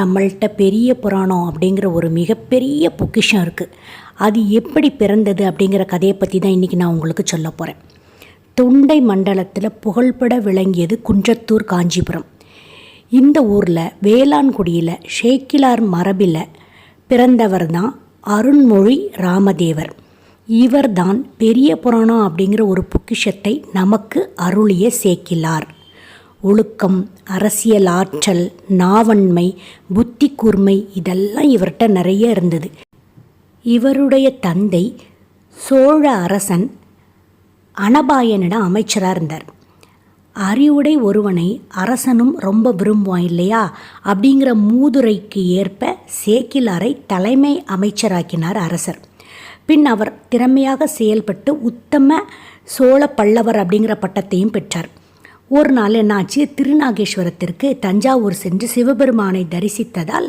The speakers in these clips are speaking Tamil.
நம்மள்கிட்ட பெரிய புராணம் அப்படிங்கிற ஒரு மிகப்பெரிய பொக்கிஷம் இருக்குது அது எப்படி பிறந்தது அப்படிங்கிற கதையை பற்றி தான் இன்றைக்கி நான் உங்களுக்கு சொல்ல போகிறேன் தொண்டை மண்டலத்தில் புகழ்பட விளங்கியது குன்றத்தூர் காஞ்சிபுரம். இந்த ஊரில் வேளாண்குடியில் ஷேக்கிலார் மரபில் பிறந்தவர் தான் அருண்மொழி ராமதேவர். இவர்தான் பெரிய புராணம் அப்படிங்கிற ஒரு பொக்கிஷத்தை நமக்கு அருளிய சேக்கிலார் ஒழுக்கம் அரசியல் ஆற்றல் நாவன்மை புத்தி கூர்மை இதெல்லாம் இவர்கிட்ட நிறைய இருந்தது. இவருடைய தந்தை சோழ அரசன் அனபாயனிடம் அமைச்சராக இருந்தார். அறிவுடை ஒருவனை அரசனும் ரொம்ப விரும்புவான் இல்லையா? அப்படிங்கிற மூதுரைக்கு ஏற்ப சேக்கிலாரை தலைமை அமைச்சராக்கினார் அரசர். பின் அவர் திறமையாக செயல்பட்டு உத்தம சோழ பல்லவர் அப்படிங்கிற பட்டத்தையும் பெற்றார். ஒரு நாள் என்னாச்சு? திருநாகேஸ்வரத்திற்கு தஞ்சாவூர் சென்று சிவபெருமானை தரிசித்ததால்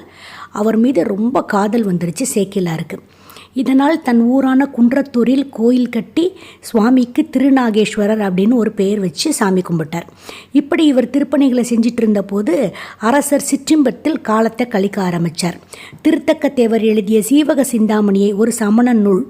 அவர் மீது ரொம்ப காதல் வந்துருச்சு சேக்கிலாருக்கு இதனால் தன் ஊரான குன்றத்தூரில் கோயில் கட்டி சுவாமிக்கு திருநாகேஸ்வரர் அப்படின்னு ஒரு பெயர் வச்சு சாமி கும்பிட்டார். இப்படி இவர் திருப்பணிகளை செஞ்சிட்டு இருந்தபோது அரசர் சிற்றிம்பத்தில் காலத்தை கழிக்க ஆரம்பித்தார் திருத்தக்கத்தேவர் எழுதிய சீவக சிந்தாமணியை ஒரு சமண நூல்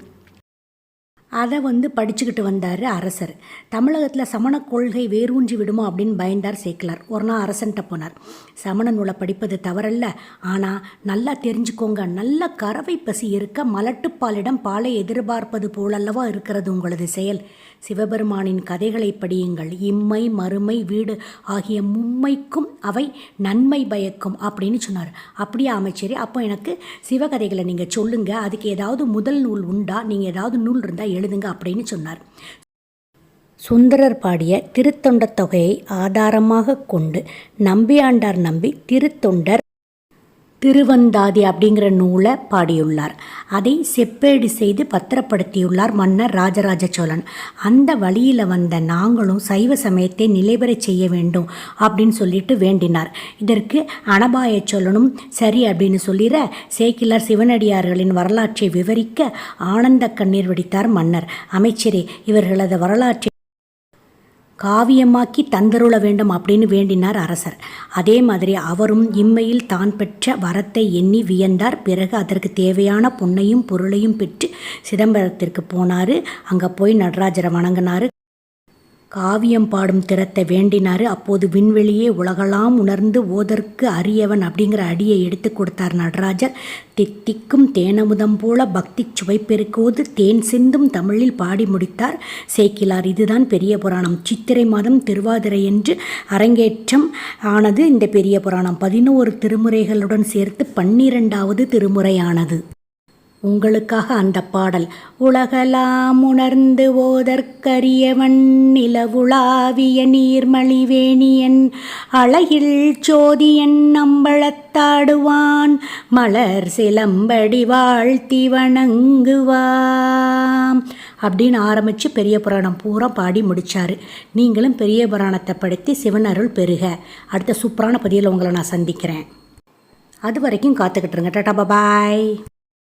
அதை வந்து படிச்சுக்கிட்டு வந்தார் அரசர். தமிழகத்தில் சமண கொள்கை வேரூன்றி விடுமோ அப்படின்னு பயந்தார் சேக்கலார் ஒரு நாள் அரசன்ட்ட போனார். சமண நூலை படிப்பது தவறல்ல. ஆனால் நல்லா தெரிஞ்சுக்கோங்க. நல்ல கறவை பசி இருக்க மலட்டுப்பாலிடம் பாலை எதிர்பார்ப்பது போலல்லவா இருக்கிறது உங்களது செயல். சிவபெருமானின் கதைகளை படியுங்கள். இம்மை மறுமை வீடு ஆகிய மும்மைக்கும் அவை நன்மை பயக்கும் அப்படின்னு சொன்னார். அப்படியே அமைச்சர் அப்போ எனக்கு சிவகதைகளை நீங்கள் சொல்லுங்கள் அதுக்கு ஏதாவது முதல் நூல் உண்டா? நீங்கள் ஏதாவது நூல் இருந்தால் எழுதுங்க அப்படின்னு சொன்னார். சுந்தரர் பாடிய திருத்தொண்டத் தொகையை ஆதாரமாக கொண்டு நம்பியாண்டார் நம்பி திருத்தொண்டர் திருவந்தாதி அப்படிங்கிற நூலை பாடியுள்ளார். அதை செப்பேடு செய்து பத்திரப்படுத்தியுள்ளார் மன்னர் ராஜராஜ சோழன். அந்த வழியில் வந்த நாங்களும் சைவ சமயத்தை நிலைபெறச் செய்ய வேண்டும் அப்படின்னு சொல்லிட்டு வேண்டினார். இதற்கு அனபாய சோழனும் சரி அப்படின்னு சொல்லிட சேக்கிலார் சிவனடியார்களின் வரலாற்றை விவரிக்க ஆனந்த கண்ணீர் வெடித்தார் மன்னர். அமைச்சரே இவர்களது வரலாற்றை காவியமாக்கி தந்தருள வேண்டும் அப்படின்னு வேண்டினார் அரசர். அதே மாதிரி அவரும் இம்மையில் தான் பெற்ற வரத்தை எண்ணி வியந்தார். பிறகு அதற்கு தேவையான பொன்னையும் பொருளையும் பெற்று சிதம்பரத்திற்கு போனார். அங்கே போய் நடராஜரை வணங்கினார். காவியம் பாடும் திறத்தை வேண்டினார். அப்போது விண்வெளியே உலகலாம் உணர்ந்து ஓதற்கு அரியவன் அப்படிங்கிற அடியை எடுத்து கொடுத்தார் நடராஜர். தித்திக்கும் தேனமுதம் போல பக்தி சுவைப்பெருக்கோது தேன் சிந்தும் தமிழில் பாடி முடித்தார். சேக்கிலார் இதுதான் பெரிய புராணம். சித்திரை மாதம் திருவாதிரை என்று அரங்கேற்றம் ஆனது இந்த பெரிய புராணம். பதினோரு திருமுறைகளுடன் சேர்த்து பன்னிரெண்டாவது திருமுறையானது. உங்களுக்காக அந்த பாடல். உலகலாம் உணர்ந்து ஓதற்கரியவன் நிலவுலாவிய நீர்மலிவேணியன் அழகில் சோதியன் நம்பளத்தாடுவான் மலர் சிலம்படி வாழ்த்தி வணங்குவாம். அப்படின்னு ஆரம்பித்து பெரிய புராணம் பூரா பாடி முடித்தார் நீங்களும் பெரிய புராணத்தை படுத்தி சிவன் அருள் பெறுக. அடுத்த சூப்பரான பதிவில் உங்களை நான் சந்திக்கிறேன். அது வரைக்கும் காத்துக்கிட்டுருங்க டாட்டா பாய்.